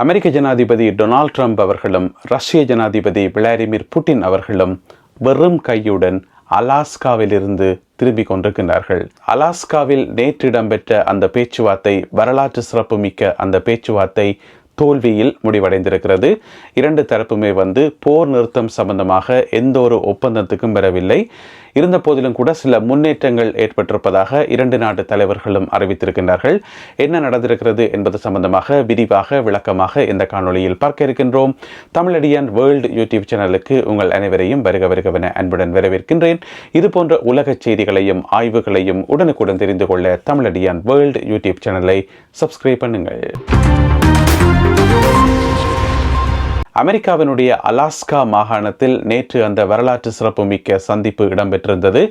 அமெரிக்க ஜனாதிபதி Donald Trump அவர்களும் ரஷ்ய ஜனாதிபதி விளாடிமிர் புட்டின் அவர்களும் வெறும் கையுடன் அலாஸ்காவிலிருந்து திரும்பிக் கொண்டிருக்கின்றார்கள். அலாஸ்காவில் நேற்று இடம்பெற்ற அந்த பேச்சுவார்த்தை வரலாற்று சிறப்புமிக்க அந்த பேச்சுவார்த்தை தோல்வியில் முடிவடைந்திருக்கிறது. இரண்டு தரப்புமே வந்து போர் நிறுத்தம் சம்பந்தமாக எந்த ஒரு ஒப்பந்தத்துக்கும் வரவில்லை. இருந்த போதிலும் கூட சில முன்னேற்றங்கள் ஏற்பட்டிருப்பதாக இரண்டு நாட்டு தலைவர்களும் அறிவித்திருக்கின்றார்கள். என்ன நடந்திருக்கிறது என்பது சம்பந்தமாக விரிவாக விளக்கமாக இந்த காணொளியில் பார்க்க இருக்கின்றோம். தமிழடியான் வேர்ல்டு யூடியூப் சேனலுக்கு உங்கள் அனைவரையும் வருக வருகவென அன்புடன் வரவேற்கின்றேன். இது போன்ற உலக செய்திகளையும் ஆய்வுகளையும் உடனுக்குடன் தெரிந்து கொள்ள தமிழடியான் வேர்ல்டு யூடியூப் சேனலை சப்ஸ்கிரைப் பண்ணுங்கள். அமெரிக்காவினுடைய அலாஸ்கா மாகாணத்தில் நேற்று அந்த வரலாற்று சிறப்புமிக்க சந்திப்பு இடம்பெற்றிருந்தது.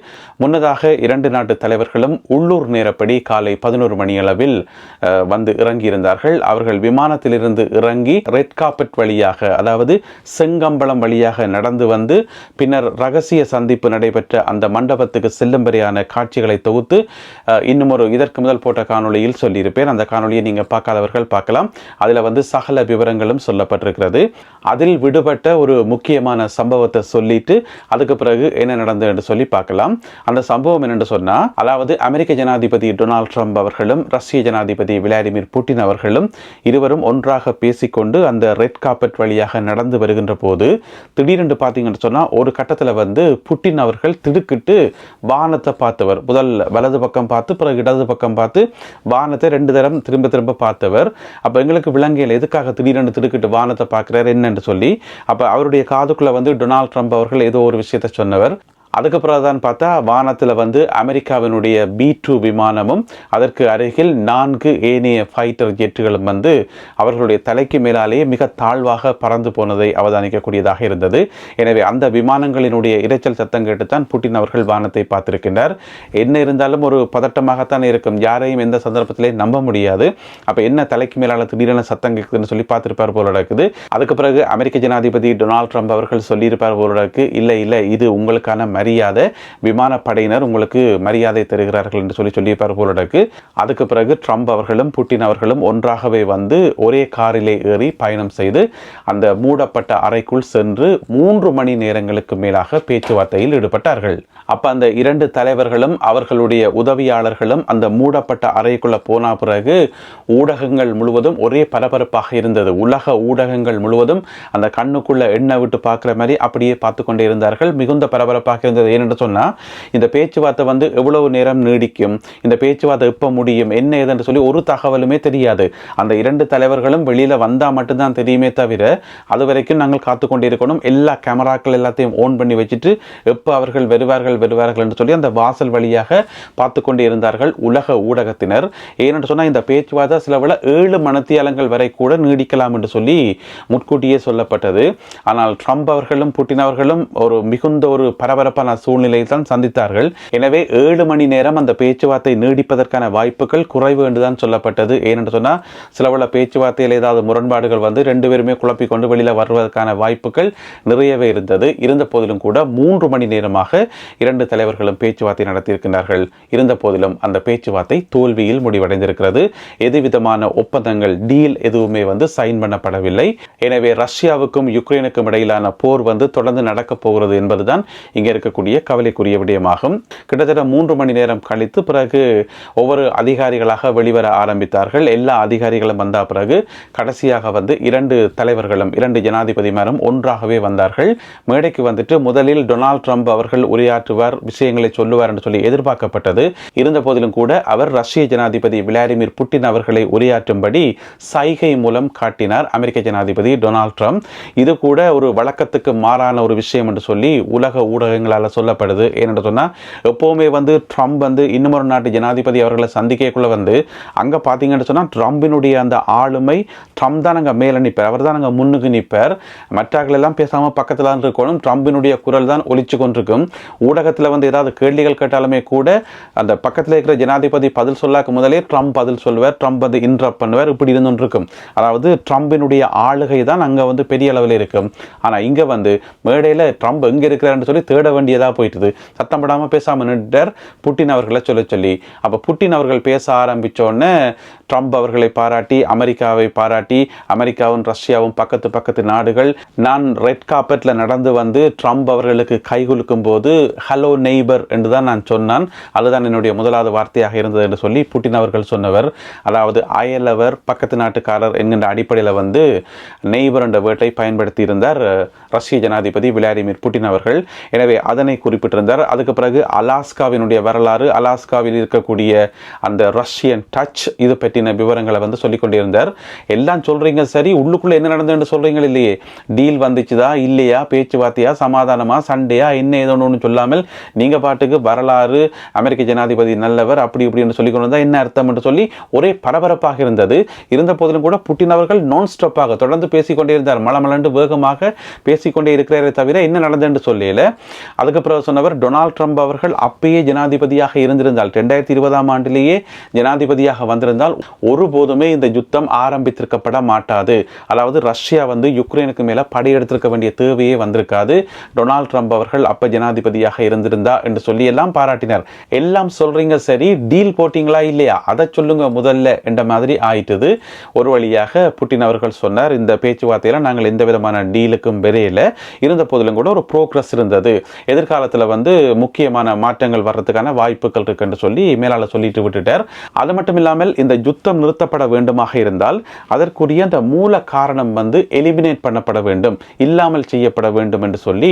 முன்னதாக இரண்டு நாட்டு தலைவர்களும் உள்ளூர் நேரப்படி காலை பதினோரு மணியளவில் வந்து இறங்கியிருந்தார்கள். அவர்கள் விமானத்திலிருந்து இறங்கி ரெட் காப்பெட் வழியாக அதாவது செங்கம்பளம் வழியாக நடந்து வந்து பின்னர் ரகசிய சந்திப்பு நடைபெற்ற அந்த மண்டபத்துக்கு செல்லும்படியான காட்சிகளை தொகுத்து இன்னும் ஒரு இதற்கு முதல் போட்ட காணொளியில் சொல்லியிருப்பேன். அந்த காணொலியை நீங்கள் பார்க்காதவர்கள் பார்க்கலாம். அதில் வந்து சகல விவரங்களும் சொல்லப்பட்டிருக்கிறது. அதில் விடுபட்ட ஒரு முக்கியமான சம்பவத்தை சொல்லிட்டு அதுக்கு பிறகு என்ன நடந்தது என்று சொல்லி பார்க்கலாம். அந்த சம்பவம் என்னென்று சொன்னால் அதாவது அமெரிக்க ஜனாதிபதி டொனால்ட் ட்ரம்ப் அவர்களும் ரஷ்ய ஜனாதிபதி விளாடிமிர் புட்டின் அவர்களும் இருவரும் ஒன்றாக பேசிக்கொண்டு அந்த ரெட் காப்பெட் வழியாக நடந்து வருகின்ற போது திடீரென்று பார்த்தீங்கன்னு சொன்னால் ஒரு கட்டத்தில் வந்து புட்டின் அவர்கள் திடுக்கிட்டு வானத்தை பார்த்தவர். முதல் வலது பக்கம் பார்த்து பிறகு இடது பக்கம் பார்த்து வானத்தை ரெண்டு தரம் திரும்ப திரும்ப பார்த்தவர். அப்போ எங்களுக்கு விலங்கையில் எதுக்காக திடீரென்று திடுக்கிட்டு வானத்தை பார்க்குறாரு? என்று சொல்லி அப்போ அவருடைய காதுக்குள்ளே வந்து டொனால்ட் ட்ரம்ப் அவர்கள் ஏதோ ஒரு விஷயத்தை சொன்னவர். அதுக்கப்புறம் தான் பார்த்தா வானத்தில் வந்து அமெரிக்காவினுடைய பி டூ விமானமும் அதற்கு அருகில் நான்கு ஏனைய ஃபைட்டர் ஜெட்டுகளும் வந்து அவர்களுடைய தலைக்கு மேலாலேயே மிக தாழ்வாக பறந்து போனதை அவதானிக்கக்கூடியதாக இருந்தது. எனவே அந்த விமானங்களினுடைய இரைச்சல் சத்தம் கேட்டுத்தான் புட்டின் அவர்கள் வானத்தை பார்த்திருக்கின்றார். என்ன இருந்தாலும் ஒரு பதட்டமாகத்தான் இருக்கும். யாரையும் எந்த சந்தர்ப்பத்திலே நம்ப முடியாது. அப்போ என்ன தலைக்கு மேலால திடீரென சத்தம் கேட்குதுன்னு சொல்லி பார்த்திருப்பார் போல இருக்குது. அதுக்கு பிறகு அமெரிக்க ஜனாதிபதி டொனால்ட் ட்ரம்ப் அவர்கள் சொல்லியிருப்பார் போல நடக்கு இல்லை இல்லை இது உங்களுக்கான மரியாதை விமானப்படையினர் உங்களுக்கு மரியாதை தருகிறார்கள் என்று சொல்லி சொல்லியிருப்பார் போல இருக்கு. அதுக்கு பிறகு ட்ரம்ப் அவர்களும் புட்டின் அவர்களும் ஒன்றாகவே வந்து ஒரே காரிலே ஏறி பயணம் செய்து அந்த மூடப்பட்ட அறைக்குள் சென்று மூன்று மணி நேரங்களுக்கு மேலாக பேச்சுவார்த்தையில் ஈடுபட்டார்கள். அப்போ அந்த இரண்டு தலைவர்களும் அவர்களுடைய உதவியாளர்களும் அந்த மூடப்பட்ட அறைக்குள்ளே போன பிறகு ஊடகங்கள் முழுவதும் ஒரே பரபரப்பாக இருந்தது. உலக ஊடகங்கள் முழுவதும் அந்த கண்ணுக்குள்ளே எண்ணெய் விட்டு பார்க்குற மாதிரி அப்படியே பார்த்து கொண்டே இருந்தார்கள். மிகுந்த பரபரப்பாக இருந்தது. ஏனென்று சொன்னால் இந்த பேச்சுவார்த்தை வந்து எவ்வளவு நேரம் நீடிக்கும் இந்த பேச்சுவார்த்தை எப்போ முடியும் என்ன ஏதென்று சொல்லி ஒரு தகவலுமே தெரியாது. அந்த இரண்டு தலைவர்களும் வெளியில் வந்தால் மட்டும்தான் தெரியுமே தவிர அது வரைக்கும் நாங்கள் காத்து கொண்டிருக்கணும். எல்லா கேமராக்கள் எல்லாத்தையும் ஓன் பண்ணி வச்சுட்டு எப்போ அவர்கள் வருவார்கள் வருவார்கள் என்று சொல்லி அந்த வாசல் வழியாக பார்த்து கொண்டே இருந்தார்கள் உலக ஊடகத்தினர். ஏனென்று சொன்னால் இந்த பேச்சுவார்த்தை சில விட ஏழு மனத்தியாலங்கள் வரை கூட நீடிக்கலாம் என்று சொல்லி முன்கூட்டியே சொல்லப்பட்டது. ஆனால் ட்ரம்ப் அவர்களும் புட்டின் அவர்களும் ஒரு மிகுந்த ஒரு பரபரப்பான சூழ்நிலையை தான் சந்தித்தார்கள். எனவே ஏழு மணி நேரம் அந்த பேச்சுவார்த்தை நீடிப்பதற்கான வாய்ப்புகள் குறைவு என்றுதான் சொல்லப்பட்டது. ஏனென்று சொன்னால் சில பேச்சுவார்த்தையில் ஏதாவது முரண்பாடுகள் வந்து ரெண்டு பேருமே குழப்பிக்கொண்டு வெளியில் வருவதற்கான வாய்ப்புகள் நிறையவே இருந்தது. இருந்த போதிலும் கூட மூன்று மணி நேரமாக இரண்டு தலைவர்களும் பேச்சுவார்த்தை நடத்தியிருக்கிறார்கள் இருந்த போதிலும் அந்த பேச்சுவார்த்தை தோல்வியில் முடிவடைந்திருக்கிறது. எதுவிதமான ஒப்பந்தங்கள் டீல் எதுவுமே வந்து சைன் பண்ணப்படவில்லை. எனவே ரஷ்யாவுக்கும் யுக்ரைனுக்கும் இடையிலான போர் வந்து தொடர்ந்து நடக்கப் போகிறது என்பதுதான் இங்கே இருக்கக்கூடிய கவலைக்குரிய விடயமாகும். கிட்டத்தட்ட மூன்று மணி நேரம் கழித்து பிறகு ஒவ்வொரு அதிகாரிகளாக வெளிவர ஆரம்பித்தார்கள். எல்லா அதிகாரிகளும் வந்த பிறகு கடைசியாக வந்து இரண்டு தலைவர்களும் இரண்டு ஜனாதிபதிமாரும் ஒன்றாகவே வந்தார்கள். மேடைக்கு வந்துட்டு முதலில் டொனால்ட் ட்ரம்ப் அவர்கள் உரையாற்றுவார் விஷயங்களை சொல்லுவார் என்று சொல்லி எதிர்பார்க்கப்பட்டது. இருந்த போதிலும் கூட அவர் ரஷ்ய ஜனாதிபதி விளாடிமிர் புட்டின் அவர்களை உரையாற்றும்படி சைகை மூலம் காட்டினார் அமெரிக்க ஜனாதிபதி டொனால்ட் ட்ரம்ப். இது கூட ஒரு வழக்கத்துக்கு மாறான ஒரு விஷயம் என்று சொல்லி உலக ஊடகங்களால் சொல்லப்படுது. ஏனென்று சொன்னால் எப்போவுமே வந்து ட்ரம்ப் வந்து இன்னமொரு நாட்டு ஜனாதிபதி அவர்களை சந்திக்கக்குள்ள வந்து அங்கே பார்த்தீங்கன்னு சொன்னால் ட்ரம்பினுடைய அந்த ஆளுமை ட்ரம்ப் தான் அங்கே மேலே நிற்பார் அவர் தான் அங்கே முன்னுக்கு நிற்பார் மற்றவர்கள் எல்லாம் பேசாமல் பக்கத்தில் இருக்கணும். ட்ரம்பினுடைய குரல் தான் ஒலிச்சு கொண்டிருக்கும். ஊடகத்தில் வந்து ஏதாவது கேள்விகள் கேட்டாலுமே கூட அந்த பக்கத்தில் இருக்கிற ஜனாதிபதி பதில் சொல்லாக்கு முதலே ட்ரம்ப் பதில் சொல்லுவார். ட்ரம்ப் வந்து இன்ட்ரப் பண்ணுவார். இப்படி இருந்துருக்கும் அதாவது ட்ரம்பினுடைய ஆளுகை தான் அங்கே வந்து பெரிய அளவில் இருக்கும். ஆனால் இங்கே வந்து மேடையில் ட்ரம்ப் எங்கே இருக்கிறாருன்னு சொல்லி தேட வேண்டியதாக போயிட்டுது. சத்தம் படாமல் பேசாமல் நின்றார் புட்டின் அவர்களை சொல்ல சொல்லி. அப்போ புட்டின் அவர்கள் பேச ஆரம்பித்தோடனே ட்ரம்ப் அவர்களை பாராட்டி அமெரிக்காவை பாராட்டி அமெரிக்காவும் ரஷ்யாவும் பக்கத்து பக்கத்து நாடுகள் நான் ரெட் காப்பெட்டில் நடந்து வந்து ட்ரம்ப் அவர்களுக்கு கைகுலுக்கும் போது ஹலோ நெய்பர் என்று தான் நான் சொன்னான். அதுதான் என்னுடைய முதலாவது வார்த்தையாக இருந்தது என்று சொல்லி புட்டின் அவர்கள் சொன்னவர். அதாவது அயலவர் பக்கத்து நாட்டுக்காரர் என்கின்ற அடிப்படையில் வந்து நெய்பர் என்ற வேட்டை பயன்படுத்தி இருந்தார் ரஷ்ய ஜனாதிபதி விளாடிமிர் புட்டின் அவர்கள். எனவே அதனை குறிப்பிட்டிருந்தார். அதுக்கு பிறகு அலாஸ்காவினுடைய வரலாறு அலாஸ்காவில் இருக்கக்கூடிய அந்த ரஷ்யன் டச் இது பற்றின விவரங்களை வந்து சொல்லிக்கொண்டிருந்தார் எல்லாம் சொல்கிறீங்க சரி உள்ளுக்குள்ளே என்ன நடந்ததுன்னு சொல்றீங்க இல்லையே? டீல் வந்துச்சுதா இல்லையா? பேச்சுவார்த்தையா சமாதானமா சண்டையா என்ன ஏதோ ஒன்று சொல்லாமல் நீங்க பாட்டுக்கு வரலாறு அமெரிக்க ஜனாதிபதி நல்லவர் அப்படி இப்படின்னு சொல்லி கொண்டு வந்தா என்ன அர்த்தம் என்று சொல்லி ஒரே பரபரப்பாக இருந்தது. இருந்த போதிலும் கூட புட்டின் அவர்கள் நான் ஸ்டாப்பாக தொடர்ந்து பேசிக்கொண்டே இருந்தார். மலமலண்டு வேகமாக பேசிக்கொண்டே இருக்கிறாரே தவிர என்ன நடந்ததுன்னு சொல்லல. அதுக்கப்புறம் சொன்னவர் டொனால்ட் ட்ரம்ப் அவர்கள் அப்பயே ஜனாதிபதியாக இருந்திருந்தால் ரெண்டாயிரத்தி இருபதாம் ஆண்டிலேயே ஜனாதிபதியாக வந்திருந்தால் ஒருபோதுமே இந்த யுத்தம் ஆரம்பித்திருக்கப்பட மாட்டாது. அதாவது ரஷ்யா வந்து யுக்ரைனுக்கு மேலே படையெடுத்திருக்க வேண்டிய தேவையே வந்திருக்காது. டொனால்ட் ட்ரம்ப் அவர்கள் அப்ப ஜனாதிபதியாக இருந்திருந்தா என்று சொல்லி எல்லாம் பாராட்டினார். எல்லாம் சொல்றீங்க சரி டீல் போட்டீங்களா இல்லையா? அதை சொல்லுங்க முதல்ல என்ற மாதிரி ஆயிட்டது. ஒரு வழியாக புட்டின் அவர்கள் சொன்னார் இந்த பேச்சுவார்த்தையில நாங்கள் எந்த விதமான டீலுக்கும் விரையில. இருந்த போதிலும் கூட ஒரு ப்ரோக்ரஸ் இருந்தது. எதிர்காலத்தில் வந்து முக்கியமான மாற்றங்கள் வர்றதுக்கான வாய்ப்புகள் இருக்குன்னு சொல்லி மேலாளர் சொல்லிட்டு விட்டுட்டார். அது மட்டும் இல்லாமல் இந்த யுத்தம் நிறுத்தப்பட வேண்டுமாக இருந்தால் அதற்குரிய அந்த மூல காரணம் வந்து எலிமினேட் பண்ணப்பட வேண்டும் இல்லாமல் செய்யப்பட வேண்டும் என்று சொல்லி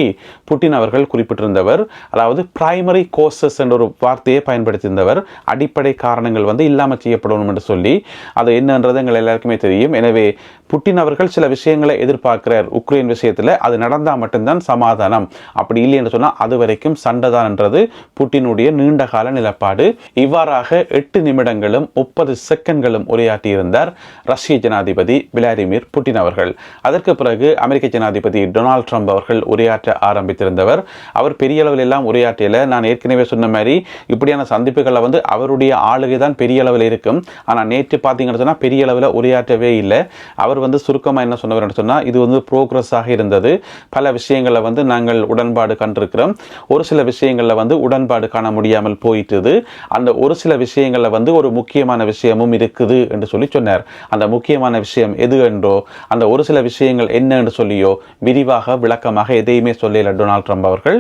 புட்டின் அவர்கள் குறிப்பிட்டிருந்தவர். அதாவது பிரைமரி கோர்சஸ் என்ற ஒரு வார்த்தையை பயன்படுத்தியிருந்தவர். அடிப்படை காரணங்கள் வந்து இல்லாமல் செய்யப்படணும் என்று சொல்லி அது என்னன்றது எங்கள் எல்லாருக்குமே தெரியும். எனவே புட்டின் அவர்கள் சில விஷயங்களை எதிர்பார்க்கிறார். உக்ரைன் விஷயத்தில் அது நடந்தால் மட்டும்தான் சமாதானம். அப்படி இல்லை என்று சொன்னால் அது வரைக்கும் சண்டைதான் என்றது புட்டினுடைய நீண்ட கால நிலப்பாடு. இவ்வாறாக எட்டு நிமிடங்களும் முப்பது செகண்ட்களும் உரையாற்றியிருந்தார் ரஷ்ய ஜனாதிபதி விளாடிமிர் புட்டின் அவர்கள். அதற்கு பிறகு அமெரிக்க ஜனாதிபதி டொனால்ட் ட்ரம்ப் அவர்கள் உரையாற்ற ஆரம்பித்திருந்தவர். அவர் பெரிய அளவில் எல்லாம் உரையாற்றியல. நான் ஏற்கனவே சொன்ன மாதிரி இப்படியான சந்திப்புகளில் வந்து அவருடைய ஆளுகை தான் பெரிய அளவில் இருக்கும். ஆனால் நேற்று பார்த்தீங்கன்னு சொன்னால் பெரிய அளவில் உரையாற்றவே இல்லை. அவர் வந்து சுருக்கமாக என்ன சொன்னவர் சொன்னால் இது வந்து ப்ரோக்ரஸாக இருந்தது. பல விஷயங்களில் வந்து நாங்கள் உடன்பாடு கண்டிருக்கிறோம். ஒரு சில விஷயங்களில் வந்து உடன்பாடு காண முடியாமல் போயிட்டுது. அந்த ஒரு சில விஷயங்களில் வந்து ஒரு முக்கியமான விஷயமும் இருக்குது என்று சொல்லி சொன்னார். அந்த முக்கியமான விஷயம் எது என்றோ அந்த ஒரு சில விஷயங்கள் என்ன என்று சொல்லியோ விரிவாக விளக்கமாக எதையுமே சொல்லல டொனால்ட் ட்ரம்ப் அவர்கள்.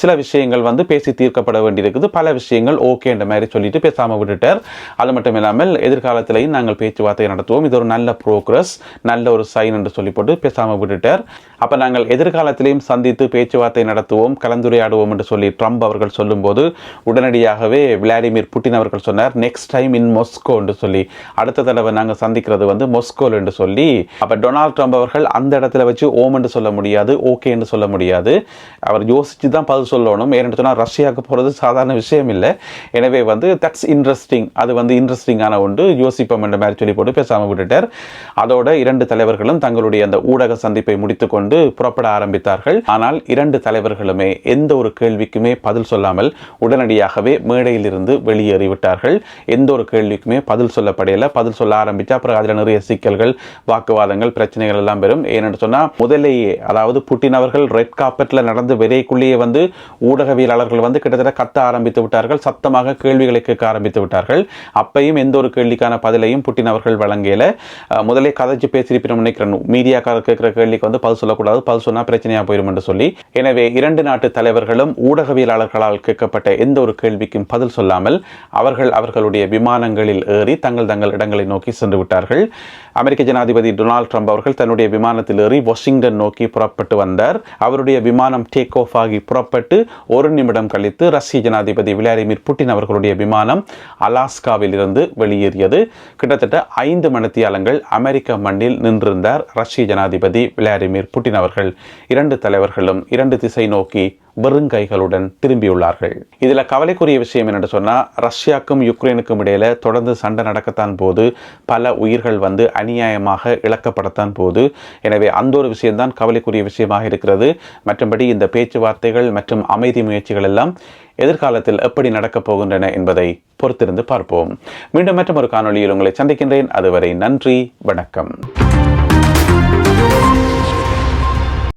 சில விஷயங்கள் வந்து பேசி தீர்க்கப்பட வேண்டியிருக்குது. பல விஷயங்கள் ஓகேன்ற மாதிரி சொல்லிட்டு பேசாமல் விட்டுட்டார். அது மட்டும் இல்லாமல் எதிர்காலத்திலையும் நாங்கள் பேச்சுவார்த்தை நடத்துவோம். இது ஒரு நல்ல ப்ரோக்ரஸ் நல்ல ஒரு சைன் என்று சொல்லி போட்டு பேசாமல் விட்டுட்டார். அப்போ நாங்கள் எதிர்காலத்திலையும் சந்தித்து பேச்சுவார்த்தை நடத்துவோம் கலந்துரையாடுவோம் என்று சொல்லி ட்ரம்ப் அவர்கள் சொல்லும்போது உடனடியாகவே விளாடிமிர் புட்டின் அவர்கள் சொன்னார். நெக்ஸ்ட் டைம் இன் மொஸ்கோ என்று சொல்லி. அடுத்த தடவை நாங்கள் சந்திக்கிறது வந்து மொஸ்கோல் என்று சொல்லி. அப்போ டொனால்ட் ட்ரம்ப் அவர்கள் அந்த இடத்துல வச்சு ஓம் என்று சொல்ல முடியாது ஓகே என்று சொல்ல முடியாது. அவர் யோசித்து தான் பதில் சொல்லணும். ஏன்னு சொன்னால் ரஷ்யாவுக்கு போகிறது சாதாரண விஷயம் இல்லை எனவே வந்து தட்ஸ் இன்ட்ரெஸ்டிங் அது வந்து இன்ட்ரெஸ்டிங்கான ஒன்று. யோசிப்போம் என்ற மாதிரி சொல்லி போட்டு பேசாமல் விட்டுட்டார். அதோட இரண்டு தலைவர்களும் தங்களுடைய அந்த ஊடக சந்திப்பை முடித்துக்கொண்டு புறப்பட ஆரம்பித்தார்கள். ஆனால் இரண்டு தலைவர்களுமே எந்த ஒரு கேள்விக்குமே பதில் சொல்லாமல் உடனடியாகவே மேடையிலிருந்து வெளியேறிவிட்டார்கள். எந்த ஒரு கேள்விக்குமே பதில் சொல்லப்படையில. பதில் சொல்ல ஆரம்பிச்சா அப்புறம் அதில் நிறைய சிக்கல்கள் வாக்குவாதங்கள் பிரச்சனைகள் எல்லாம் பெறும். ஏன்னு சொன்னால் முதலேயே அதாவது புட்டின் அவர்கள் ரெட் காப்பெட்டில் நடந்து விரைக்குள்ளேயே வந்து ஊடகவியலாளர்கள் வந்து கிட்டத்தட்ட கத்த ஆரம்பித்து விட்டார்கள் சத்தமாக கேள்விகளை கேட்க ஆரம்பித்து விட்டார்கள். அப்பையும் எந்த ஒரு கேள்விக்கான பதிலையும் புட்டின் அவர்கள் வழங்கல. முதலே கதைச்சு பேசியிருப்பினோம் நினைக்கிறேன் மீடியாக்காரர் கேட்கிற கேள்விக்கு வந்து பதில் சொல்லக்கூடாது பதில் சொன்னால் பிரச்சனையாக போயிடும் என்று சொல்லி. எனவே இரண்டு நாட்டு தலைவர்களும் ஊடகவியலாளர்களால் கேட்கப்பட்ட எந்த ஒரு கேள்விக்கும் பதில் சொல்லாமல் அவர்கள் அவர்களுடைய விமானங்களில் ஏறி தங்கள் தங்கள் இடங்களை நோக்கி சென்று விட்டார்கள். அமெரிக்க ஜனாதிபதி டொனால்ட் ட்ரம்ப் அவர்கள் தன்னுடைய விமானத்தில் ஏறி வாஷிங்டன் நோக்கி புறப்பட்டு வந்தார். அவருடைய விமானம் டேக் ஆஃப் ஆகி புறப்பட்டு ஒரு நிமிடம் கழித்து ரஷ்ய ஜனாதிபதி விளாடிமிர் புட்டின் அவர்களுடைய விமானம் அலாஸ்காவில் இருந்து வெளியேறியது. கிட்டத்தட்ட ஐந்து மணித்தியாலங்கள் அமெரிக்க மண்ணில் நின்றிருந்தார் ரஷ்ய ஜனாதிபதி விளாடிமிர் புட்டின் அவர்கள். இரண்டு தலைவர்களும் இரண்டு திசை நோக்கி வெறுங்கைகளுடன் திரும்பியுள்ளார்கள். இதில் கவலைக்குரிய விஷயம் என்னென்னு சொன்னால் ரஷ்யாக்கும் யுக்ரைனுக்கும் இடையில தொடர்ந்து சண்டை நடக்கத்தான் போது பல உயிர்கள் வந்து அநியாயமாக இழக்கப்படத்தான் போது எனவே அந்த ஒரு விஷயம்தான் கவலைக்குரிய விஷயமாக இருக்கிறது. மற்றபடி இந்த பேச்சுவார்த்தைகள் மற்றும் அமைதி முயற்சிகள் எல்லாம் எதிர்காலத்தில் எப்படி நடக்கப் போகின்றன என்பதை பொறுத்திருந்து பார்ப்போம். மீண்டும் மற்றும் ஒரு காணொளியில் உங்களை சந்திக்கின்றேன். அதுவரை நன்றி வணக்கம்.